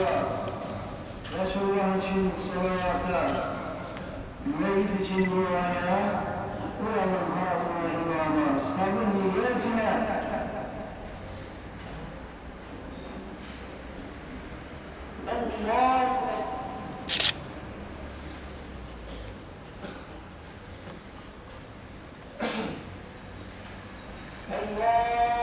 salava, Resulullah için salavata, meyit için duaya, uyalım hazıma imama, sabır niyetine, Allah Allahu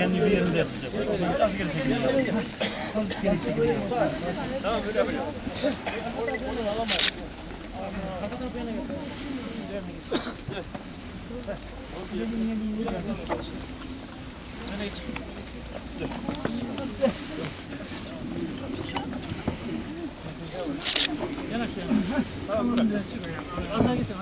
Kendi bir yerinde yapacak. Tamam böyle. Yanaş yanaş. Tamam bırak. Az daha gitsin,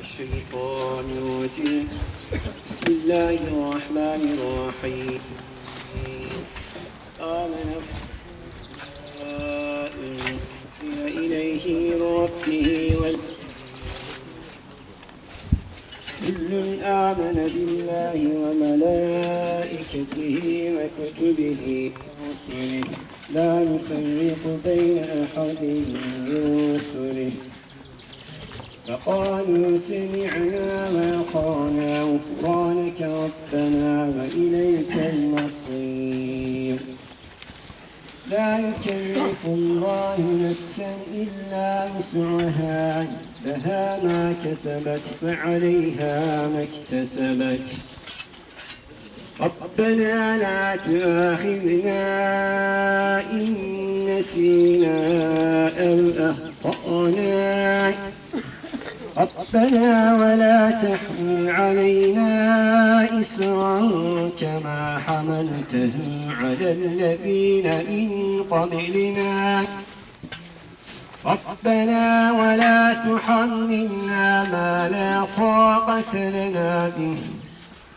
الشيطان الرجيم بسم الله الرحمن الرحيم. آمن أنزل إليه من ربه كل آمن بالله وملائكته وكتبه ورسله. لا نفرق بين أحد من رسله فقالوا سمعنا وأطعنا غفرانك ربنا وإليك المصير. لا يكلف الله نفسا إلا وسعها. لها ما كسبت فعليها ما اكتسبت. ربنا لا تؤاخذنا إن نسينا أو أخطأنا. ربنا ولا تحمل علينا إسرا كما حملته على الذين من قبلنا. ربنا ولا تحملنا ما لا طاقة لنا به.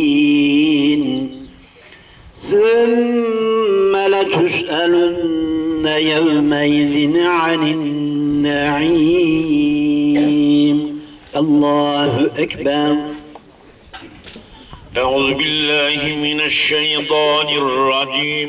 اليقين ثم لتسألن يومئذ عن النعيم الله أكبر أعوذ بالله من الشيطان الرجيم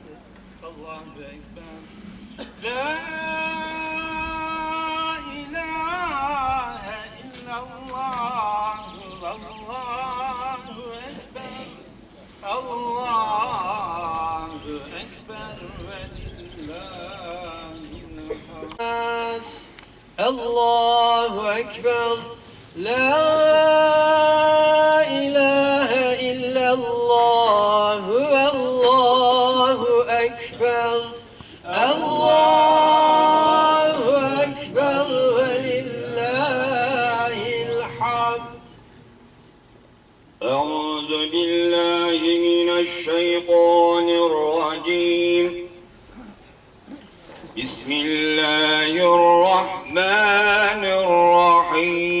Allah'ım Ekber. La أكبر. الله أكبر ولله الحمد. أعوذ بالله من الشيطان الرجيم. بسم الله الرحمن الرحيم.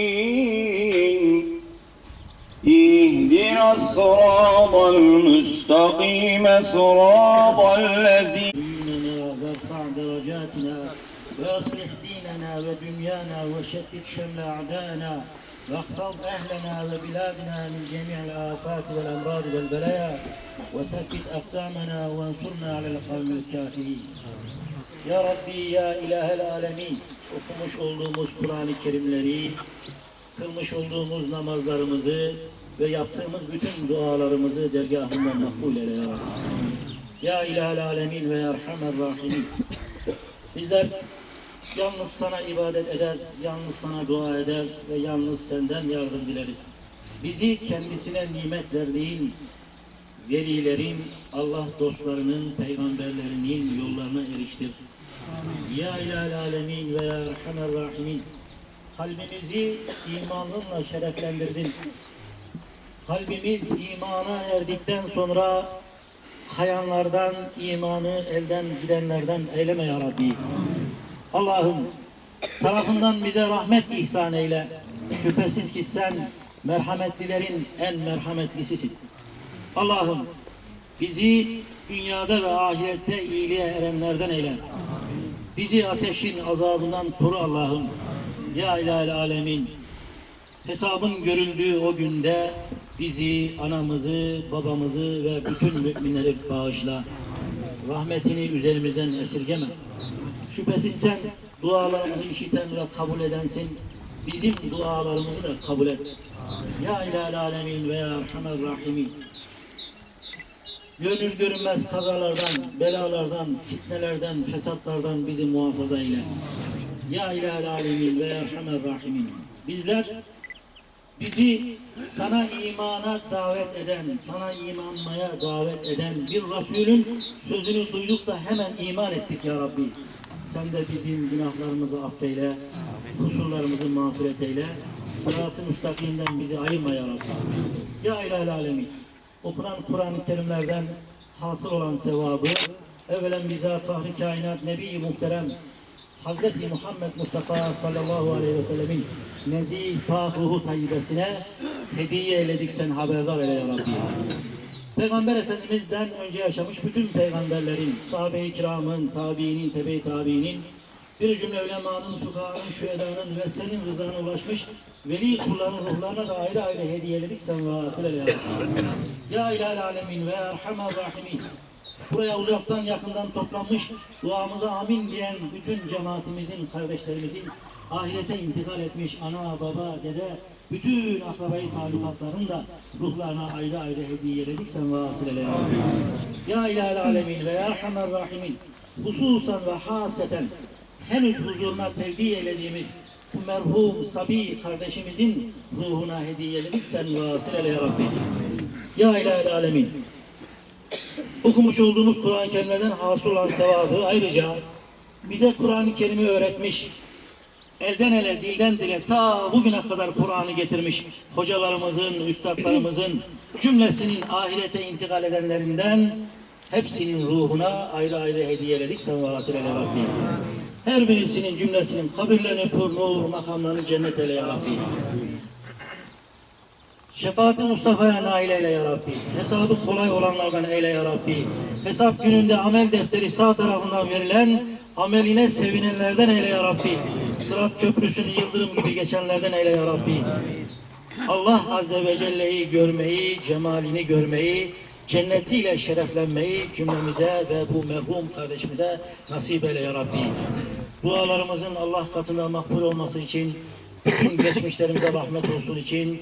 الصراط المستقيم صراط الذين ديننا وارفع درجاتنا واصلح ديننا ودنيانا وشتت شمل اعدائنا واحفظ اهلنا وبلادنا من جميع الافات والامراض والبلايا وثبت اقدامنا وانصرنا على القوم الكافرين. Ya Rabbi ya İlahel Alemin okumuş olduğumuz Kur'an-ı Kerimleri, kılmış olduğumuz namazlarımızı ve yaptığımız bütün dualarımızı dergahından makbul eyle ya Rabbi. Ya İlahel Alemin ve Erhamer Rahimin. Bizler yalnız sana ibadet eder, yalnız sana dua eder ve yalnız senden yardım dileriz. Bizi kendisine nimet verdiğin velilerin, Allah dostlarının, peygamberlerinin yollarına eriştir. Ya İlahel Alemin ve Ya Erhamer Rahimin. Kalbimizi imanınla şereflendirdin. Kalbimiz imana erdikten sonra kayanlardan, imanı elden gidenlerden eyleme ya Rabbi. Allah'ım tarafından bize rahmet ihsan eyle. Şüphesiz ki sen merhametlilerin en merhametlisisin. Allah'ım bizi dünyada ve ahirette iyiliğe erenlerden eyle. Bizi ateşin azabından koru Allah'ım. Ya ilahel alemin. Hesabın görüldüğü o günde bizi, anamızı, babamızı ve bütün müminleri bağışla. Rahmetini üzerimizden esirgeme. Şüphesiz sen dualarımızı işiten ve kabul edensin. Bizim dualarımızı da kabul et. Ya ilahel alemin ve ya erhamer rahimin. Gönül görünmez kazalardan, belalardan, fitnelerden, fesatlardan bizi muhafaza eyle. Ya ilahel alemin ve ya erhamer rahimin. Bizler bizi sana imana davet eden, sana imanmaya davet eden bir Resulün sözünü duyduk da hemen iman ettik ya Rabbi. Sen de bizim günahlarımızı affeyle, kusurlarımızı mağfiret eyle, sırat-ı müstakimden bizi ayırma ya Rabbi. Ya ilahel alemin, okunan Kur'an-ı Kerimlerden hasıl olan sevabı, evvelen bizzat Fahri Kainat Nebi-i Muhterem Hazreti Muhammed Mustafa sallallahu aleyhi ve sellemin nezih pak ruhu tayyibesine hediye eyledik sen haberdar eyle ya Rabbi. Peygamber Efendimiz'den önce yaşamış bütün peygamberlerin, sahabe-i kiramın, tabiinin, tebe-i tabiinin, bir cümle ulemanın, fukahanın, şühedanın ve senin rızana ulaşmış veli kulların ruhlarına da ayrı ayrı hediyeledik sen vasile ya. Ya ilahel alemin ve erhamar rahimin. Buraya uzaktan yakından toplanmış duamıza amin diyen bütün cemaatimizin, kardeşlerimizin ahirete intikal etmiş ana, baba, dede, bütün akrabayı talukatların da ruhlarına ayrı ayrı hediyeledik sen vasile ya. Ya ilahel alemin ve ya erhamar rahimin. Hususan ve haseten henüz huzuruna tevdi eylediğimiz bu merhum Sabi kardeşimizin ruhuna hediyeledik sen vasile ya Rabbi. Ya ilahel alemin. Okumuş olduğumuz Kur'an-ı Kerimlerden hasıl olan sevabı ayrıca bize Kur'an-ı Kerim'i öğretmiş, elden ele, dilden dile ta bugüne kadar Kur'an'ı getirmiş hocalarımızın, üstadlarımızın cümlesinin ahirete intikal edenlerinden hepsinin ruhuna ayrı ayrı hediyeledik sen vasile ya Rabbi. Her birisinin cümlesinin kabirlerini pür nur, makamlarını cennet eyle ya Rabbi. Şefaati Mustafa'ya nail eyle ya Rabbi. Hesabı kolay olanlardan eyle ya Rabbi. Hesap gününde amel defteri sağ tarafından verilen ameline sevinenlerden eyle ya Rabbi. Sırat köprüsünü yıldırım gibi geçenlerden eyle ya Rabbi. Allah Azze ve Celle'yi görmeyi, cemalini görmeyi, cennetiyle şereflenmeyi cümlemize ve bu merhum kardeşimize nasip eyle ya Rabbi. Dualarımızın Allah katında makbul olması için, geçmişlerimize rahmet olsun için,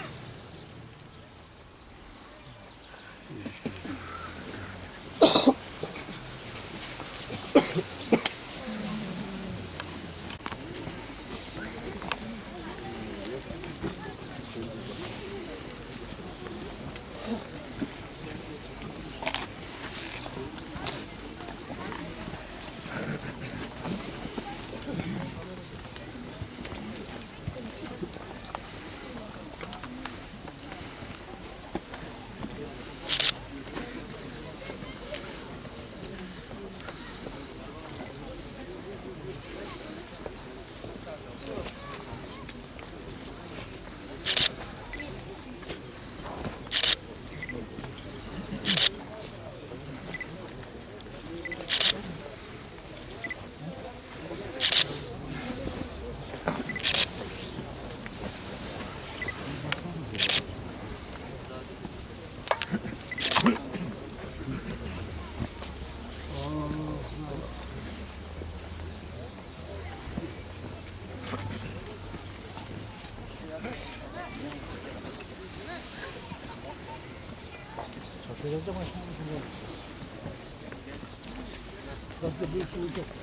will do.